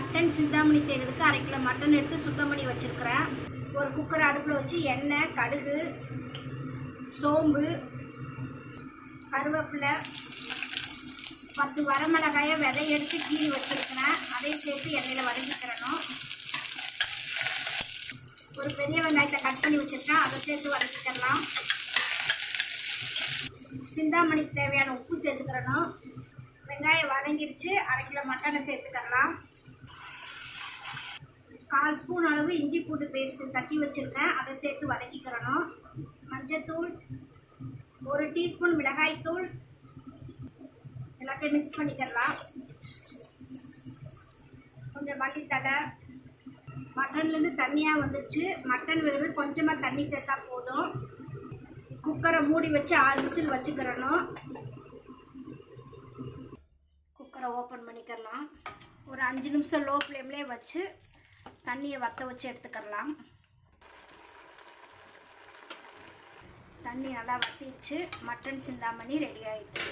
Mutton Chintamani செய்கிறதுக்கு அரை kilo mutton எடுத்து சுத்தம் பண்ணி வச்சுருக்கிறேன். ஒரு குக்கர் அடுப்பில் வச்சு எண்ணெய் கடுகு சோம்பு கருவேப்பிலை பத்து வரமிளகாயை விதை எடுத்து கீறி வச்சுருக்கிறேன். அதையும் சேர்த்து எண்ணெயில் வதக்கிக்கிறணும். ஒரு பெரிய வெங்காயத்தை கட் பண்ணி வச்சுருக்கேன். அதை சேர்த்து வதக்கிக்கலாம். சிந்தாமணிக்கு தேவையான உப்பு சேர்த்துக்கிறணும். வெங்காயம் வதங்கிருச்சு. அரை கிலோ மட்டனை சேர்த்துக்கலாம். கால் ஸ்பூன் அளவு இஞ்சி பூண்டு பேஸ்ட்டு தட்டி வச்சுருக்கேன். அதை சேர்த்து வதக்கிக்கிறணும். மஞ்சத்தூள் ஒரு டீஸ்பூன் மிளகாய்த்தூள் எல்லாத்தையும் மிக்ஸ் பண்ணிக்கலாம். கொஞ்சம் மல்லித்தலை மட்டன்லேருந்து தண்ணியாக வந்துருச்சு. மட்டன் வேகுது கொஞ்சமாக தண்ணி சேர்த்தா போதும். குக்கரை மூடி வச்சு ஆறு விசில் வச்சுக்கிறணும். குக்கரை ஓப்பன் பண்ணிக்கலாம். ஒரு அஞ்சு நிமிஷம் லோ ஃப்ளேம்லேயே வச்சு தண்ணியை வற்ற வச்சு எடுத்துக்கலாம் தண்ணி நல்லா வற்றிச்சு மட்டன் சிந்தாமணி ரெடி ஆகிடுச்சு